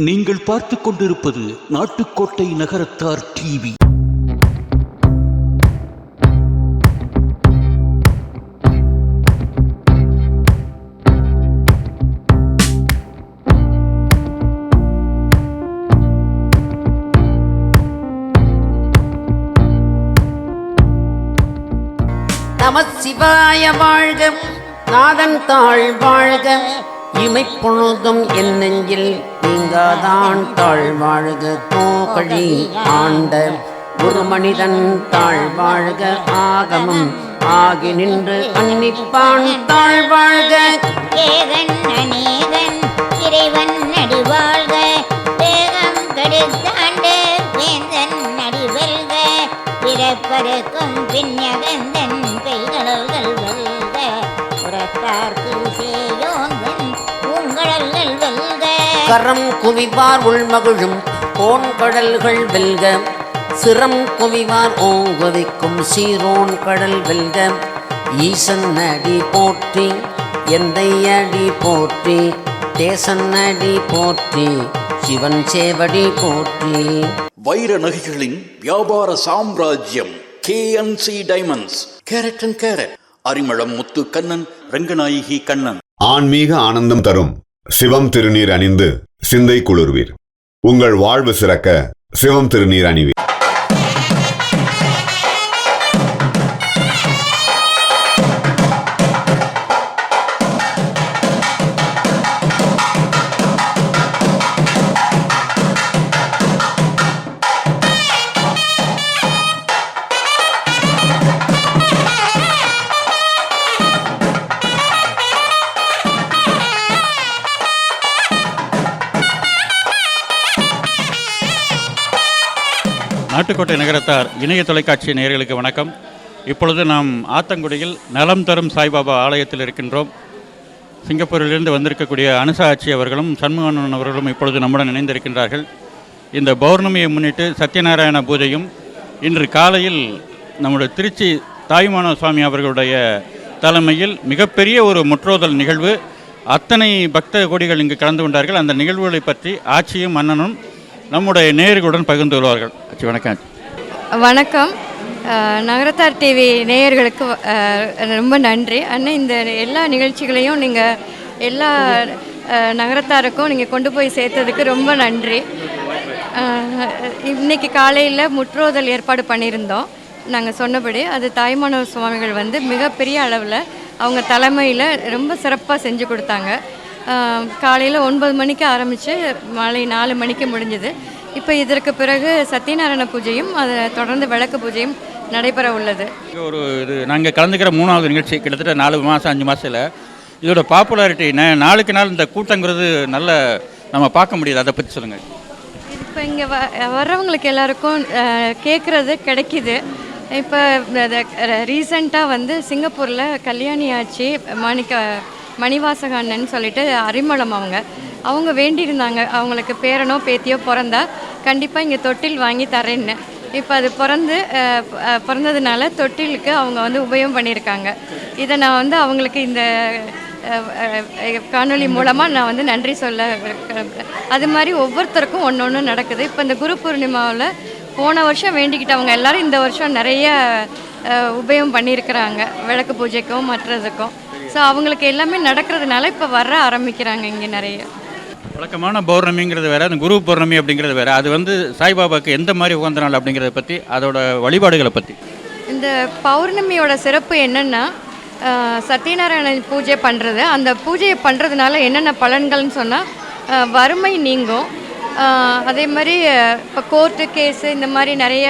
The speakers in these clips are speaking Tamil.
நீங்கள் பார்த்து கொண்டிருப்பது நாட்டுக்கோட்டை நகரத்தார் டிவி. நம சிவாய வாழ்க நாதன் தாழ் வாழ்க. இமைப்பொழுதும் என் நெஞ்சில் நீங்காதான் தாழ் வாழ்க கோகழி ஆண்ட ஒரு மனிதன் தாழ் வாழ்க ஆகமம் ஆகி நின்று அன்னிப்பான் தாழ் வாழ்க ஏகன் அநேகன் இறைவன் நடிவாழ்க. தேகம் வேந்தன் பிறப்பருக்கும் கரம் குவிவார் உள்மகிழும் கோண்கடல்கள் வெல்க. சிரம் குவிவார் ஓங்குவிக்கும் சீரோன் கடல் வெல்க. ஈசன் அடி போற்றி எந்தை அடி போற்றி தேசன் அடி போற்றி சிவன் சேவடி போற்றி. வைர நகைகளின் வியாபார சாம்ராஜ்யம் KNC diamonds carat and carat Arimalam Muthu Kannan Ranganayaki Kannan. ஆன்மீக ஆனந்தம் தரும். சிவம் திருநீர் அணிந்து சிந்தை குளிர்வீர். உங்கள் வாழ்வு சிறக்க சிவம் திருநீர் அணிவீர். நாட்டுக்கோட்டை நகரத்தார் இணைய தொலைக்காட்சி நேயர்களுக்கு வணக்கம். இப்பொழுது நாம் ஆத்தங்குடியில் நலம் தரும் சாய்பாபா ஆலயத்தில் இருக்கின்றோம். சிங்கப்பூரிலிருந்து வந்திருக்கக்கூடிய அனுசா ஆட்சி அவர்களும் சண்முகன் அவர்களும் இப்பொழுது நம்முடன் இணைந்திருக்கின்றார்கள். இந்த பௌர்ணமியை முன்னிட்டு சத்யநாராயண பூஜையும் இன்று காலையில் நம்முடைய திருச்சி தாயுமான சுவாமி அவர்களுடைய தலைமையில் மிகப்பெரிய ஒரு முற்றோதல் நிகழ்வு. அத்தனை பக்த கோடிகள் இங்கு கலந்து கொண்டார்கள். அந்த நிகழ்வுகளை பற்றி ஆட்சியும் மன்னனும் நம்முடைய நேயர்களுடன் பகிர்ந்து கொள்வார்கள். ஆச்சி வணக்கம். வணக்கம். நகரத்தார் டிவி நேயர்களுக்கு ரொம்ப நன்றி. அண்ணன் இந்த எல்லா நிகழ்ச்சிகளையும் நீங்கள் எல்லா நகரத்தாருக்கும் நீங்கள் கொண்டு போய் சேர்த்ததுக்கு ரொம்ப நன்றி. இன்னைக்கு காலையில் முற்றோதல் ஏற்பாடு பண்ணியிருந்தோம். நாங்கள் சொன்னபடி அது தாய்மானவ சுவாமிகள் வந்து மிகப்பெரிய அளவில் அவங்க தலைமையில் ரொம்ப சிறப்பாக செஞ்சு கொடுத்தாங்க. காலையில் ஒன்பது மணிக்கு ஆரம்பித்து மாலை நாலு மணிக்கு முடிஞ்சது. இப்போ இதற்கு பிறகு சத்யநாராயண பூஜையும் அதை தொடர்ந்து விளக்கு பூஜையும் நடைபெற உள்ளது. ஒரு இது நாங்கள் கலந்துக்கிற மூணாவது நிகழ்ச்சி கிட்டத்தட்ட நாலு மாதம் அஞ்சு மாதத்தில் இதோட பாப்புலாரிட்டி நாளுக்கு நாள் இந்த கூட்டங்கிறது நல்ல நம்ம பார்க்க முடியுது. அதை பற்றி சொல்லுங்கள் இப்போ இங்கே வ வர்றவங்களுக்கு எல்லாருக்கும் கேட்குறது கிடைக்கிது. இப்போ ரீசண்டாக வந்து சிங்கப்பூரில் கல்யாணி ஆச்சி மணிக்க மணிவாசக அண்ணன் சொல்லிட்டு அரிமளம் அவங்க. அவங்க வேண்டியிருந்தாங்க. அவங்களுக்கு பேரனோ பேத்தியோ பிறந்தா கண்டிப்பாக இங்கே தொட்டில் வாங்கி தரேன்னு. இப்போ அது பிறந்து பிறந்ததுனால தொட்டிலுக்கு அவங்க வந்து உபயோகம் பண்ணியிருக்காங்க. இதை நான் வந்து அவங்களுக்கு இந்த காணொலி காணொளி மூலமாக நான் வந்து நன்றி சொல்ல அது மாதிரி ஒவ்வொருத்தருக்கும் ஒன்று ஒன்று நடக்குது. இப்போ இந்த குரு பூர்ணிமாவில் போன வருஷம் வேண்டிக்கிட்டவங்க எல்லாரும் இந்த வருஷம் நிறைய உபயோகம் பண்ணியிருக்கிறாங்க. விளக்கு பூஜைக்கும் மற்றதுக்கும். ஸோ அவங்களுக்கு எல்லாமே நடக்கிறதுனால இப்போ வர ஆரம்பிக்கிறாங்க இங்கே நிறைய. வழக்கமான பௌர்ணமிங்கிறது வேற அந்த குரு பௌர்ணமி அப்படிங்கிறது வேற. அது வந்து சாய்பாபாவுக்கு எந்த மாதிரி உகந்த நாள் அப்படிங்கிறத பற்றி அதோட வழிபாடுகளை பற்றி இந்த பௌர்ணமியோட சிறப்பு என்னன்னா அஹ், சத்யநாராயண பூஜை பண்ணுறது அந்த பூஜையை பண்ணுறதுனால என்னென்ன பலன்கள்னு சொன்னால் வறுமை நீங்கும். அதே மாதிரி இப்போ கோர்ட்டு கேஸு இந்த மாதிரி நிறைய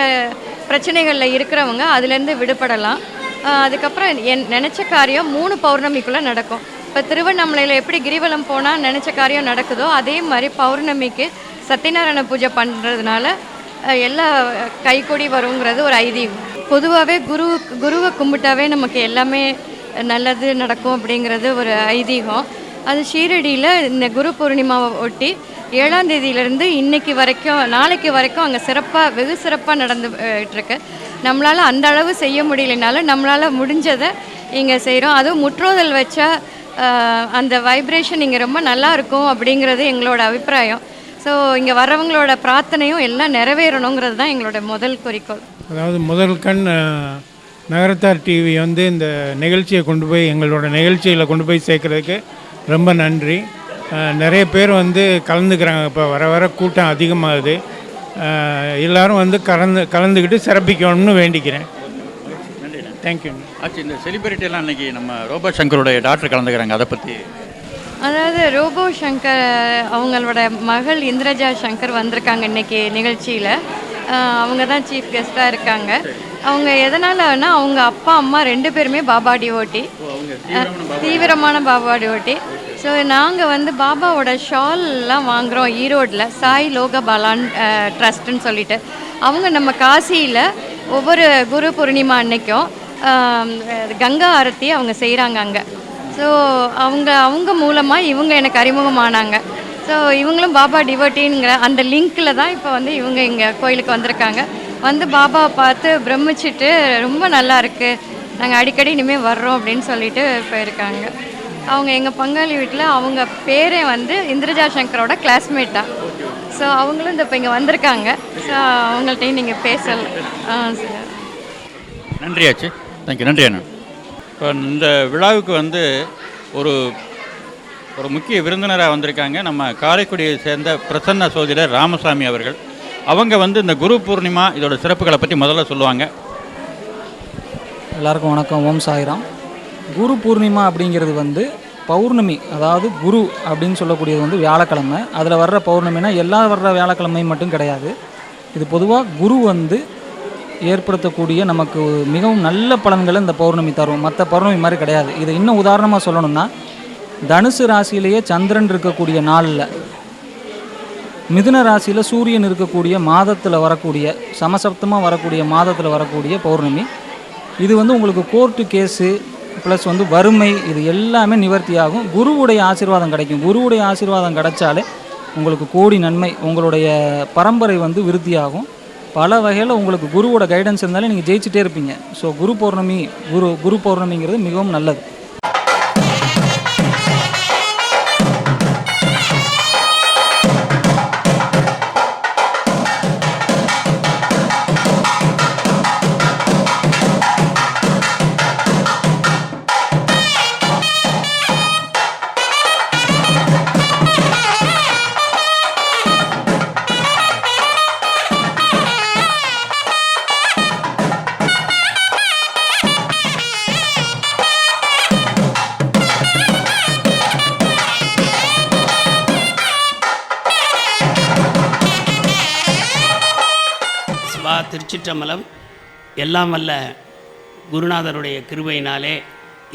பிரச்சனைகளில் இருக்கிறவங்க அதுலேருந்து விடுபடலாம். அதுக்கப்புறம் என் நினச்ச காரியம் மூணு பௌர்ணமிக்குள்ளே நடக்கும். இப்போ திருவண்ணாமலையில் எப்படி கிரிவலம் போனால் நினச்ச காரியம் நடக்குதோ அதே மாதிரி பௌர்ணமிக்கு சத்யநாராயண பூஜை பண்ணுறதுனால எல்லா கைக்கொடி வருங்கிறது ஒரு ஐதீகம். பொதுவாகவே குரு குருவை கும்பிட்டாவே நமக்கு எல்லாமே நல்லது நடக்கும் அப்படிங்கிறது ஒரு ஐதீகம். அது ஷீரடியில் இந்த குரு பூர்ணிமாவை ஒட்டி ஏழாம் தேதியிலேருந்து இன்னைக்கு வரைக்கும் நாளைக்கு வரைக்கும் அங்கே சிறப்பாக வெகு சிறப்பாக நடந்து இருக்கு. நம்மளால் அந்த அளவு செய்ய முடியலனாலும் நம்மளால் முடிஞ்சதை இங்கே செய்கிறோம் அதுவும் முற்றோதல் வச்சா அந்த வைப்ரேஷன் இங்கே ரொம்ப நல்லா இருக்கும் அப்படிங்கிறது எங்களோட அபிப்பிராயம். ஸோ இங்கே வரவங்களோட பிரார்த்தனையும் எல்லாம் நிறைவேறணுங்கிறது தான் எங்களோட முதல் குறிக்கோள். அதாவது முதல் கண் நகரத்தார் டிவி வந்து இந்த நிகழ்ச்சியை கொண்டு போய் எங்களோட நிகழ்ச்சியில் கொண்டு போய் சேர்க்கறதுக்கு ரொம்ப நன்றி. நிறைய பேர் வந்து கலந்துக்கிறாங்க. இப்போ வர வர கூட்டம் அதிகமாகுது. எல்லாரும் வந்து கலந்து கலந்துக்கிட்டு சிறப்பிக்கணும்னு வேண்டிக்கிறேன். தேங்க்யூ ஆச்சு இந்த செலிபிரிட்டி எல்லாம் இன்னைக்கு நம்ம ரோபோ சங்கருடைய டாக்டர் கலந்துக்கிறாங்க. அதை பற்றி அதாவது ரோபோ சங்கர் அவங்களோட மகள் இந்திரஜா சங்கர் வந்திருக்காங்க இன்னைக்கு நிகழ்ச்சியில். அவங்க தான் சீஃப் கெஸ்ட்டாக இருக்காங்க. அவங்க எதனாலனா அவங்க அப்பா அம்மா ரெண்டு பேருமே பாபா டிவோட்டி தீவிரமான பாபா டிவோட்டி ஸோ நாங்கள் வந்து பாபாவோட ஷால்லாம் வாங்குகிறோம் ஈரோடில். சாய் லோகபாலான் ட்ரஸ்ட்டுன்னு சொல்லிட்டு. அவங்க நம்ம காசியில் ஒவ்வொரு குரு பூர்ணிமா அன்னைக்கும் கங்கா ஆரத்தி அவங்க செய்கிறாங்க அங்கே. ஸோ அவங்க அவங்க மூலமாக இவங்க எனக்கு அறிமுகமானாங்க. ஸோ இவங்களும் பாபா டிவோட்டிங்கிற அந்த லிங்க்கில் தான் இப்போ வந்து இவங்க இங்கே கோயிலுக்கு வந்திருக்காங்க. வந்து பாபாவை பார்த்து பிரமிச்சிட்டு ரொம்ப நல்லா இருக்குது நாங்கள் அடிக்கடி இனிமேல் வர்றோம் அப்படின்னு சொல்லிட்டு போயிருக்காங்க. அவங்க எங்கள் பங்காளி வீட்டில் அவங்க பேரே வந்து இந்திரஜா சங்கரோட கிளாஸ்மேட்டா ஸோ அவங்களும் இந்த இப்போ இங்கே வந்திருக்காங்க. ஸோ அவங்கள்ட்டையும் நீங்கள் பேசல ஆ சரி நன்றி ஆச்சு. தேங்க்யூ நன்றி அண்ணா. இப்போ இந்த விழாவுக்கு வந்து ஒரு ஒரு முக்கிய விருந்தினராக வந்திருக்காங்க. நம்ம காரைக்குடியை சேர்ந்த பிரசன்ன சோதிடர் ராமசாமி அவர்கள். அவங்க வந்து இந்த குரு பூர்ணிமா இதோட சிறப்புகளை பற்றி முதல்ல சொல்லுவாங்க. எல்லாருக்கும் வணக்கம். ஓம் சாய்ராம். குரு பூர்ணிமா அப்படிங்கிறது வந்து பௌர்ணமி அதாவது குரு அப்படின்னு சொல்லக்கூடியது வந்து வியாழக்கிழமை. அதில் வர்ற பௌர்ணமினா எல்லா வர்ற வியாழக்கிழமையும் மட்டும் கிடையாது. இது பொதுவாக குரு வந்து ஏற்படுத்தக்கூடிய நமக்கு மிகவும் நல்ல பலன்களை இந்த பௌர்ணமி தரும். மற்ற பௌர்ணமி மாதிரி கிடையாது. இது இன்னும் உதாரணமாக சொல்லணும்னா தனுசு ராசியிலேயே சந்திரன் இருக்கக்கூடிய நாளில் மிதுன ராசியில் சூரியன் இருக்கக்கூடிய மாதத்தில் வரக்கூடிய சமசப்தமாக வரக்கூடிய மாதத்தில் வரக்கூடிய பௌர்ணமி. இது வந்து உங்களுக்கு கோர்ட்டு கேஸு ப்ளஸ் வந்து வறுமை இது எல்லாமே நிவர்த்தி ஆகும். குருவுடைய ஆசீர்வாதம் கிடைக்கும். குருவுடைய ஆசீர்வாதம் கிடைச்சாலே உங்களுக்கு கோடி நன்மை உங்களுடைய பரம்பரை வந்து விருத்தியாகும். பல வகையில் உங்களுக்கு குருவோட கைடன்ஸ் இருந்தாலே நீங்கள் ஜெயிச்சிட்டே இருப்பீங்க. ஸோ குரு பௌர்ணமி குரு குரு பௌர்ணமிங்கிறது மிகவும் நல்லது. திருச்சிற்றம்பலம் எல்லாம் வல்ல குருநாதருடைய கிருபையினாலே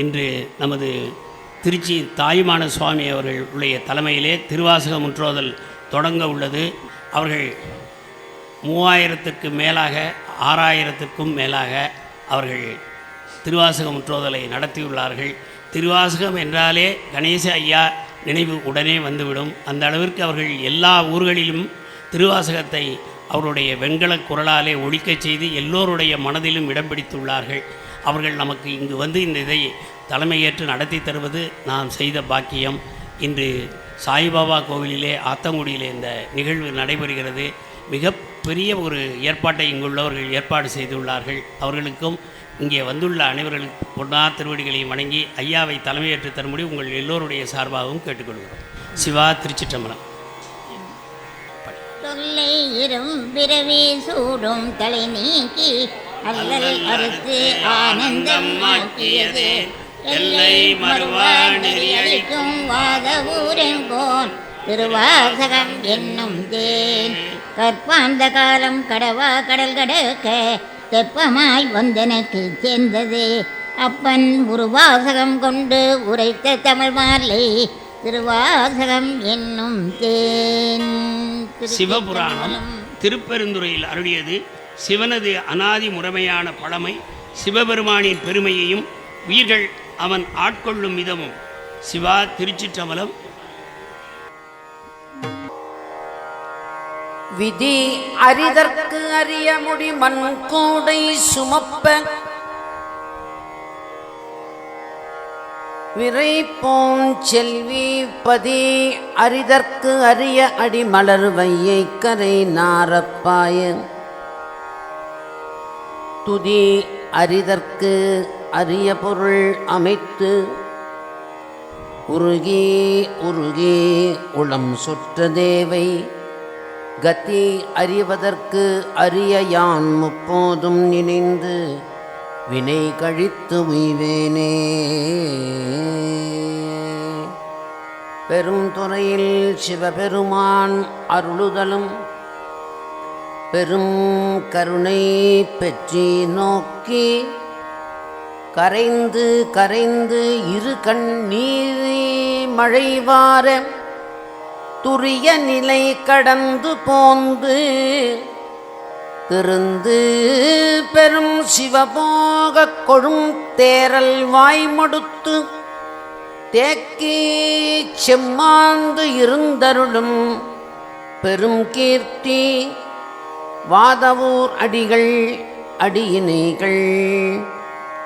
இன்று நமது திருச்சி தாயுமான சுவாமி அவர்களுடைய தலைமையிலே திருவாசக முற்றோதல் தொடங்க உள்ளது. அவர்கள் மூவாயிரத்துக்கு மேலாக ஆறாயிரத்துக்கும் மேலாக அவர்கள் திருவாசக முற்றோதலை நடத்தியுள்ளார்கள். திருவாசகம் என்றாலே கணேச ஐயா நினைவு உடனே வந்துவிடும். அந்த அளவிற்கு அவர்கள் எல்லா ஊர்களிலும் திருவாசகத்தை அவருடைய வெண்கலக் குரலாலே ஒழிக்கச் செய்து எல்லோருடைய மனதிலும் இடம் பிடித்துள்ளார்கள். அவர்கள் நமக்கு இங்கு வந்து இந்த இதை தலைமையேற்று நடத்தி தருவது நாம் செய்த பாக்கியம். இன்று சாய்பாபா கோவிலிலே ஆத்தங்குடியிலே இந்த நிகழ்வு நடைபெறுகிறது. மிக பெரிய ஒரு ஏற்பாட்டை இங்குள்ளவர்கள் ஏற்பாடு செய்துள்ளார்கள். அவர்களுக்கும் இங்கே வந்துள்ள அனைவர்களுக்கு பொன்னா திருவடிகளையும் வணங்கி ஐயாவை தலைமையேற்று தரும்படி உங்கள் எல்லோருடைய சார்பாகவும் கேட்டுக்கொள்கிறோம். சிவா திருச்சிற்றம்பலம். தொல்லை இரும் பிறவி சூடும் தலை நீக்கி அல்லல் அறுத்து ஆனந்தம் ஆக்கியது. எல்லை மறுவா நெறியடிக்கும் வாத ஊரெங்கோன் திருவாசகம் என்னும் தேன் கற்பாந்த காலம் கடவா கடல் கடக்க தெப்பமாய் வந்தனக்கு சேர்ந்தது. அப்பன் உருவாசகம் கொண்டு உரைத்த தமிழ் மாலை திருவாசகம் என்னும் தேன் சிவபுராணம் திருப்பெருந்துறையில் அருளியது சிவனது அனாதி முறைமையான பழமை சிவபெருமானின் பெருமையையும் உயிர்கள் அவன் ஆட்கொள்ளும் விதமும் சிவா திருச்சிற்றம்பலம். விதி அரிதற்கு அறிய முடி மண் கூடை சுமப்ப விரைப்போம் செல்வி பதி அரிதற்கு அரிய அடிமலர் வையை கரை நாரப்பாய. துதி அரிதற்கு அரிய பொருள் அமைத்து உருகி உருகி உளம் சுற்ற தேவை. கதி அறிவதற்கு அரிய யான் முப்போதும் நினைந்து வினை கழித்து உய்வேனே. பெரும் துறையில் சிவபெருமான் அருளுதலும் பெரும் கருணை பெற்றி நோக்கி கரைந்து கரைந்து இரு கண் நீரி மழைவார துரிய நிலை கடந்து போந்து திருந்து பெரும் சிவபோக கொழும் தேரல் வாய்மடுத்து தேக்கி செம்மாந்து இருந்தருளும் பெரும் கீர்த்தி வாதவூர் அடிகள் அடியினைகள்.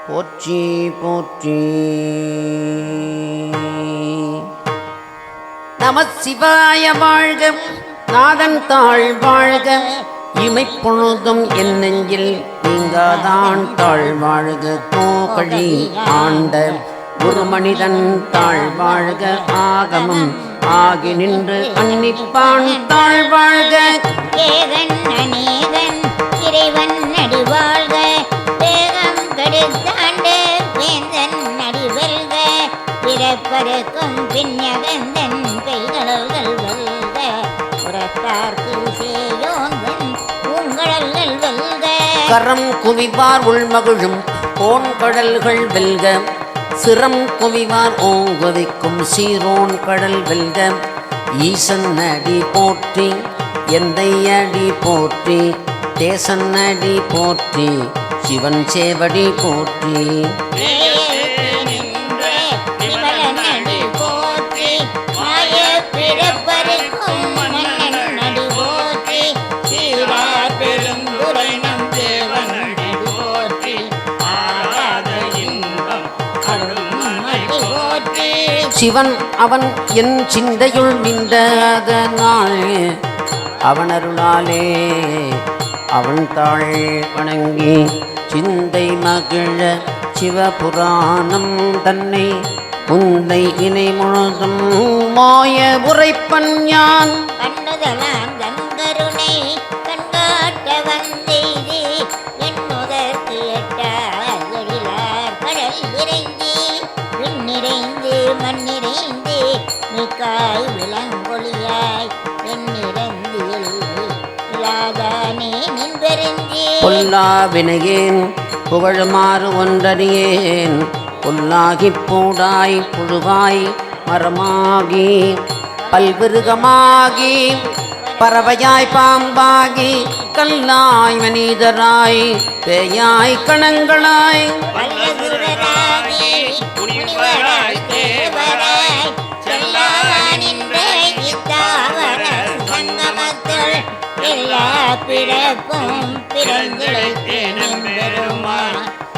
போற்றி போற்றி. நம சிவாய வாழ்க நாதன் தாழ் வாழ்க. இமைப்பொழுதும் என் நெஞ்சில் நீங்காதான் தாழ்வாழ்க கோகழி ஆண்ட ஒரு மனிதன் தாழ்வாழ்க ஆகமும். ஆகி நின்று அன்னிப்பான் தாழ்வாழ்க. ஏகன் அநேகன் இறைவன் நடி வேந்தன் பிறப்பருக்கும் பின்னகந்தன் கைகளல்கள் கரம் குவிவார் உள்மகிழும் கோண்கடல்கள் வெல்க. சிரம் குவிவார் ஓங்குவிக்கும் சீரோன் கடல் வெல்க. ஈசன் அடி போற்றி எந்தை அடி போற்றி தேசன் அடி போற்றி சிவன் சேவடி போற்றி. சிவன் அவன் என் சிந்தையுள் நின்றதனால் அவன் அருளாலே அவன் தாழ் வணங்கி சிந்தை மகிழ சிவபுராணம் தன்னை முந்தை இணை முழுதும் மாய உரைப்பன் யான். கண்ணுதலான் மிக்காய் விலங்கொழியாய் வெண்ணிறந்து இல்லாதானே நின்பெருந்தி பொல்லா வினையேன் புகழுமாறு ஒன்றறியேன். புல்லாகிப் பூடாய் புழுவாய் மரமாகி பல்விருகமாகி பறவையாய் பாம்பாகி கல்லாய் மனிதராய் பேயாய் கணங்களாய். தேவராய். எல்லா பிறப்பும் பிறந்திழைத்தேனும் பெருமா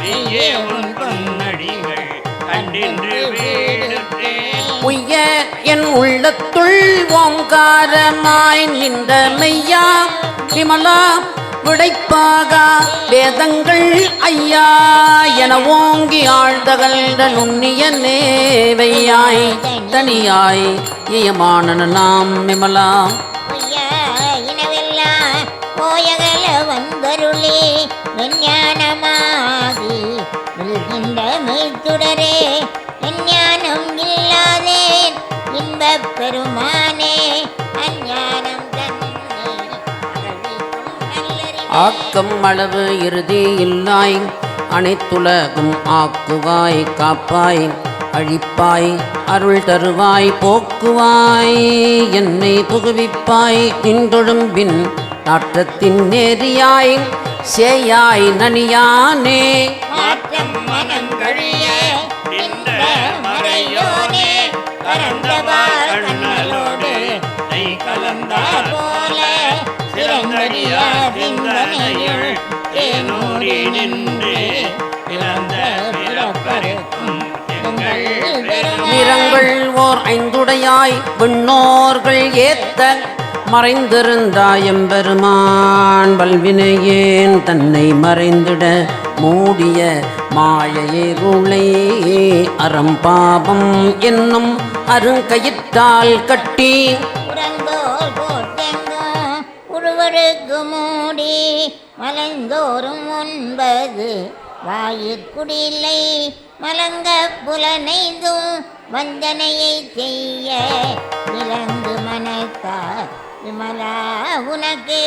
நீயே உன் பொன்னடிகள் கண்டின்று வீடுற்றேன். உய்ய என் உள்ளத்துள் ஓங்காரமாய் நின்ற மெய்யா விமலா விடைப்பாகா வேதங்கள் ஐயா என ஓங்கி ஆழ்ந்தகழ்ந்த நுண்ணிய நேவையாய் தனியாய் இயமானன நாம் விமலா. ஞானமாகி விழுகின்ற மெய்த்துடரே ஞானம் இல்லாதேன் இன்பப் பெருமானே அஞ்ஞானம் ஆக்கம் அளவு இறுதி இல்லாய் அனைத்துலகும் ஆக்குவாய் காப்பாய் அழிப்பாய் அருள் தருவாய் போக்குவாய் என்னை புகுவிப்பாய் நின்றொழும்பின் நாற்றத்தின் நேரியாய் சேயாய் நனியானே. மாற்றம் மனங்கழிய நின்ற மறையோனே. கரந்தவாள் கண்ணலோடு கை கலந்தார் போல சிறந்தடியா தேனூரி நின்று பிறந்த பிறப்பருக்கும் எங்கள் நிறங்கள் ஓர் ஐந்துடையாய் விண்ணோர்கள் ஏத்த மறைந்திருந்தாயம் பெருமான் வல்வினையேன் தன்னை மறைந்திட மூடிய மாயைருளை அறம்பாபம் என்னும் அருங்கயிற்றால் கட்டி உருவருக்கு மூடி மலர்ந்தோறும் ஒன்பது வாயிற்குடியில்லை மலங்க புலனைந்தும் வந்தனையை செய்ய விலங்கு மனத்தார் விமலா உனக்கே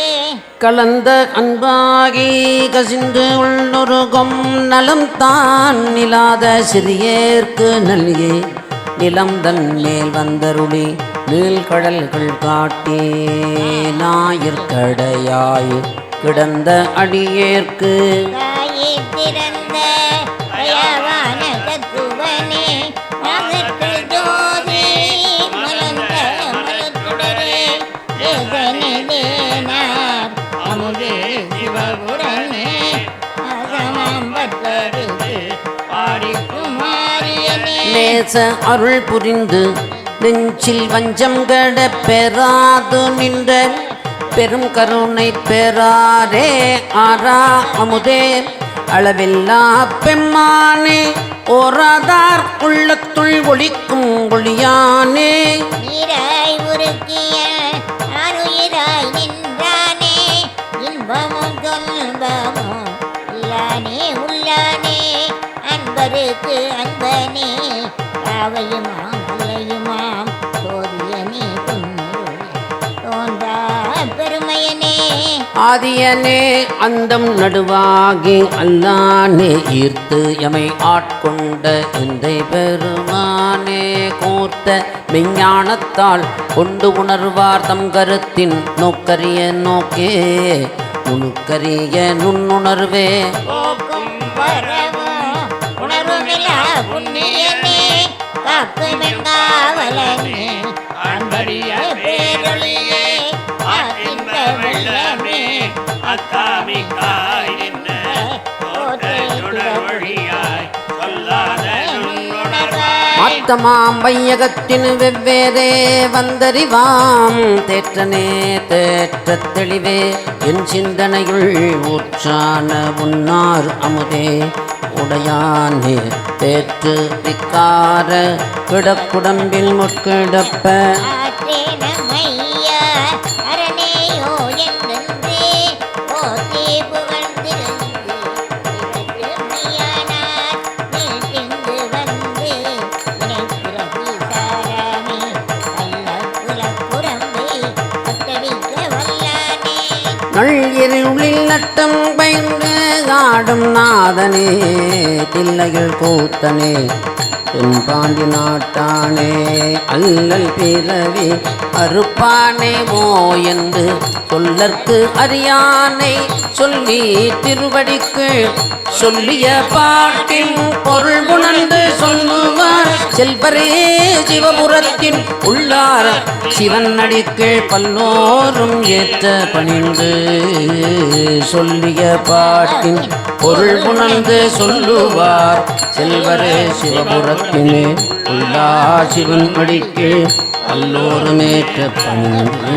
கலந்த அன்பாகி கசிந்து உள்ளொருகும் நலம் தான் நிலாத சிறியேற்கு நல்கே நிலம் தன் மேல் வந்தருளி நீள்கடல்கள் காட்டே ஞாயிற்கடையாய் கிடந்த அடியேற்கு. நேச அருள் புரிந்து நெஞ்சில் வஞ்சம் கட பெறாது நின்ற பெரும் கருணை பெறாரே ஆரா அமுதே. அளவில்லா பெம்மானே ஓராதார் உள்ளத்துள் ஒளிக்கும் ஒளியானே. நீராய் உருக்கிய அன்பருக்கு அன்பனே காவையுமாம் அல்லையுமாம் சோதியனே தோன்றா பெருமையனே. ஆதியனே அந்தம் நடுவாகி அல்லானே ஈர்த்து எமை ஆட்கொண்ட எந்தை பெருமானே கோர்த்த விஞ்ஞானத்தால் கொண்டு உணர்வார் தம் கருத்தின் நோக்கரிய நோக்கே நுணுக்கரிய நுண்ணுணர்வே. போக்கும் காக்கும் காவலனே அன்பரிய பேரொழியே ஆக்கின்ற வெள்ளமே அத்தாமிக்காய் நுண்ணுணர்வாய் வையகத்தின் வெவ்வேறே வந்தறிவாம். தேற்றனே தேற்ற தெளிவே என் சிந்தனையுள் ஊற்றான உன்னார் அமுதே. உடையானே தேற்று விக்கார கிடக்குடம்பில் முட்கிடப்ப நட்டம் ஆடும் நாதனே தில்லைகள் கூத்தனே தென்பாண்டி நாட்டானே. அல்லல் பிறவி அறுப்பானே மோ என்று சொல்லற்கு அறியானை சொல்லி திருவடிக்கு சொல்லிய பாட்டின் பொருள் உணர்ந்து சொல்லுவார். செல்வரே சிவபுரத்தின் உள்ளார. சிவன் அடிக்கு பல்லோரும் ஏற்ற பணிந்து சொல்லிய பாட்டின் பொருள் உணர்ந்து சொல்லுவார். செல்வரே சிவபுரத்தினே. உள்ளார் சிவன் அடிக்கு பல்லோரும் ஏற்ற பணிந்து